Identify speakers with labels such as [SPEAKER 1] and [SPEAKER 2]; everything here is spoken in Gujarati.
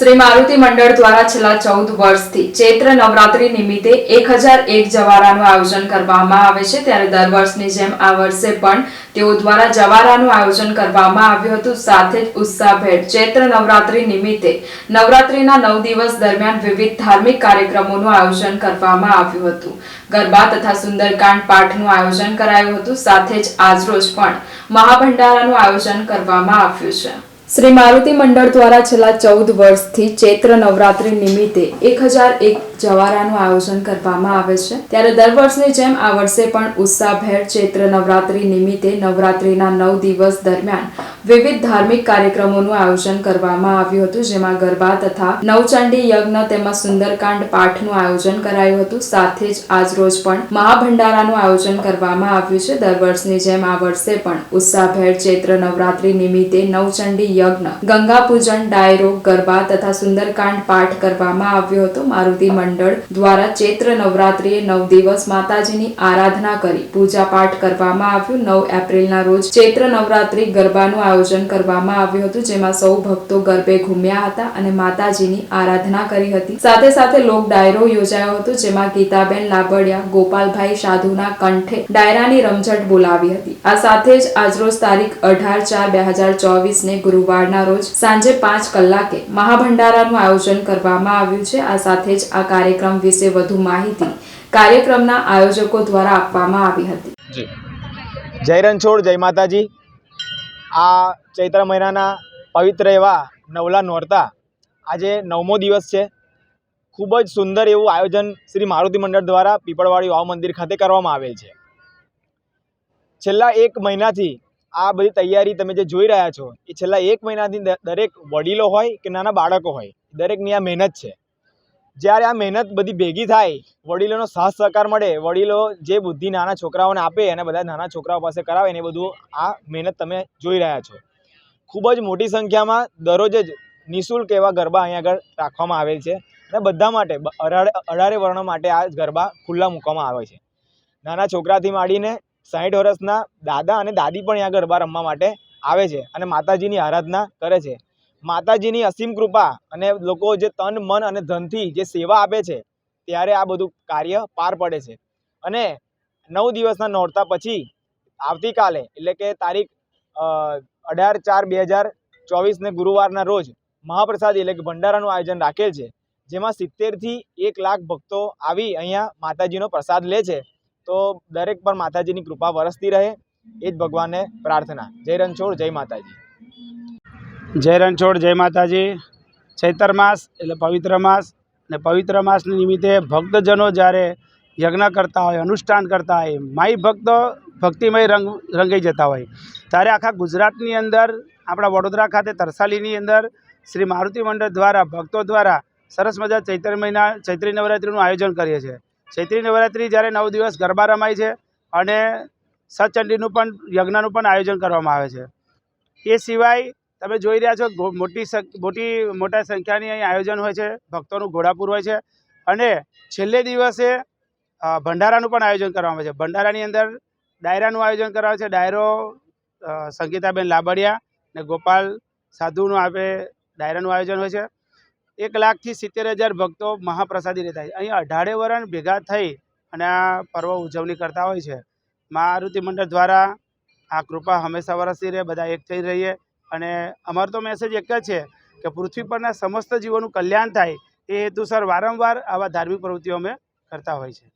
[SPEAKER 1] શ્રી મારુતિ મંડળ દ્વારા છેલ્લા ચૌદ વર્ષથી ચૈત્ર નવરાત્રી નિમિત્તે એક હજાર એક જવારાનું આયોજન કરવામાં આવે છે. ત્યારે દર વર્ષની જેમ આ વર્ષે પણ તેઓ દ્વારા જવારાનું આયોજન કરવામાં આવ્યું હતું. સાથે જ ઉત્સાહભેર ચૈત્ર નવરાત્રી નિમિત્તે નવરાત્રીના નવ દિવસ દરમિયાન વિવિધ ધાર્મિક કાર્યક્રમોનું આયોજન કરવામાં આવ્યું હતું. ગરબા તથા સુંદરકાંડ પાઠનું આયોજન કરાયું હતું. સાથે જ આજરોજ પણ મહાભંડારાનું આયોજન કરવામાં આવ્યું છે. શ્રી મારુતિ મંડળ દ્વારા છેલ્લા ચૌદ વર્ષથી ચૈત્ર નવરાત્રી નિમિત્તે એક હજાર એક જવારાનું આયોજન કરવામાં આવે છે. ત્યારે દર વર્ષની જેમ આ વર્ષે પણ ઉત્સાહભેર ચૈત્ર નવરાત્રી નિમિત્તે નવરાત્રીના નવ દિવસ દરમિયાન વિવિધ ધાર્મિક કાર્યક્રમોનું આયોજન કરવામાં આવ્યું હતું, જેમાં ગરબા તથા નવચંડી યજ્ઞ તેમજ સુંદરકાંડ પાઠનું આયોજન કરાયું હતું. સાથે જ આજરોજ પણ મહાભંડારાનું આયોજન કરવામાં આવ્યું છે. દર વર્ષની જેમ આ વર્ષે પણ ઉત્સાહભેર ચૈત્ર નવરાત્રી નિમિત્તે નવચંડી યજ્ઞ, ગંગા પૂજન, ડાયરો, ગરબા તથા સુંદરકાંડ પાઠ કરવામાં આવ્યો હતો. મારુતિ મંડળ દ્વારા ચૈત્ર નવરાત્રીએ નવ દિવસ માતાજીની આરાધના કરી પૂજા પાઠ કરવામાં આવ્યું. નવ એપ્રિલના રોજ ચૈત્ર નવરાત્રી ગરબાનું આયોજન કરવામાં આવ્યું હતું, જેમાં સૌ ભક્તો ગરબે ઘૂમ્યા હતા અને માતાજીની આરાધના કરી હતી. સાથે સાથે લોક ડાયરો યોજાયો હતો, જેમાં ગીતાબેન લાબડિયા, ગોપાલભાઈ સાધુના કંઠે ડાયરાની રમઝટ બોલાવી હતી. આ સાથે જ આજરોજ તારીખ અઢાર ચાર બે હજાર ચોવીસ ને ગુરુવારના રોજ સાંજે પાંચ કલાકે મહાભંડારાનું આયોજન કરવામાં આવ્યું છે. આ સાથે જ આ કાર્યક્રમ વિશે વધુ માહિતી કાર્યક્રમના આયોજકો દ્વારા આપવામાં આવી હતી.
[SPEAKER 2] જય રણછોડ, જય માતાજી. આ ચૈત્ર મહિનાના પવિત્ર એવા નવલા નોરતા. આજે નવમો દિવસ છે. ખૂબ જ સુંદર એવું આયોજન શ્રી મારુતિ મંડળ દ્વારા પીપળવાડી વાવ મંદિર ખાતે કરવામાં આવેલ છે. છેલ્લા એક મહિનાથી આ બધી તૈયારી તમે જે જોઈ રહ્યા છો, એ છેલ્લા એક મહિનાથી દરેક વડીલો હોય કે નાના બાળકો હોય, દરેકની આ મહેનત છે. જ્યારે આ મહેનત બધી ભેગી થાય, વડીલોનો સાથ સહકાર મળે, વડીલો જે બુદ્ધિ નાના છોકરાઓને આપે અને બધા નાના છોકરાઓ પાસે કરાવે ને એ બધું આ મહેનત તમે જોઈ રહ્યા છો. ખૂબ જ મોટી સંખ્યામાં દરરોજ જ નિઃશુલ્ક એવા ગરબા અહીંયા આગળ રાખવામાં આવેલ છે અને બધા માટે અઢારે વર્ણો માટે આ ગરબા ખુલ્લા મૂકવામાં આવે છે. નાના છોકરાથી માંડીને સાઠ વર્ષના દાદા અને દાદી પણ અહીંયા ગરબા રમવા માટે આવે છે અને માતાજીની આરાધના કરે છે. માતાજીની અસીમ કૃપા અને લોકો જે તન, મન અને ધનથી જે સેવા આપે છે, ત્યારે આ બધું કાર્ય પાર પડે છે. અને નવ દિવસના નોરતા પછી આવતીકાલે, એટલે કે તારીખ અઢાર ચાર બે હજાર ચોવીસને ગુરુવારના રોજ મહાપ્રસાદ એટલે કે ભંડારાનું આયોજન રાખેલ છે, જેમાં સિત્તેરથી એક લાખ ભક્તો આવી અહીંયા માતાજીનો પ્રસાદ લે છે. તો દરેક પર માતાજીની કૃપા વરસતી રહે. એ જ ભગવાનને પ્રાર્થના. જય રણછોડ, જય માતાજી.
[SPEAKER 3] જય રણછોડ, જય માતાજી. ચૈતર માસ એટલે પવિત્ર માસ ને પવિત્ર માસની નિમિત્તે ભક્તજનો જ્યારે યજ્ઞ કરતા હોય, અનુષ્ઠાન કરતા હોય માય ભક્તો ભક્તિમય રંગ, રંગાઈ જતા હોય. ત્યારે આખા ગુજરાતની અંદર, આપણા વડોદરા ખાતે તરસાલીની અંદર શ્રી મારુતિ મંડળ દ્વારા, ભક્તો દ્વારા સરસ મજા ચૈત્ર મહિના, ચૈત્રી નવરાત્રિનું આયોજન કરીએ છીએ. ચૈત્રી નવરાત્રિ જ્યારે નવ દિવસ ગરબા રમાય છે અને સચંડીનું પણ, યજ્ઞનું પણ આયોજન કરવામાં આવે છે. એ સિવાય તમે જોઈ રહ્યા છો મોટી મોટી, મોટા સંખ્યાની અહીં આયોજન હોય છે, ભક્તોનું ઘોડાપુર હોય છે. અને છેલ્લે દિવસે ભંડારાનું પણ આયોજન કરવામાં આવે છે. ભંડારાની અંદર ડાયરાનું આયોજન કરવામાં આવે છે. ડાયરો સંગીતાબેન લાબડિયા ને ગોપાલ સાધુનું આપે ડાયરાનું આયોજન હોય છે. એક લાખથી સિત્તેર હજાર ભક્તો મહાપ્રસાદી રહેતા હોય અહીં અઢારે વરણ ભેગા થઈ અને આ પર્વ ઉજવણી કરતા હોય છે. મારુતિ મંડળ દ્વારા આ કૃપા હંમેશા વરસતી રહે, બધા એક થઈ રહીએ. અને અમારો તો મેસેજ એક જ છે કે પૃથ્વી પરના સમસ્ત જીવોનું કલ્યાણ થાય એ હેતુસર વારંવાર આવા ધાર્મિક પ્રવૃત્તિઓ અમે કરતા હોય છે.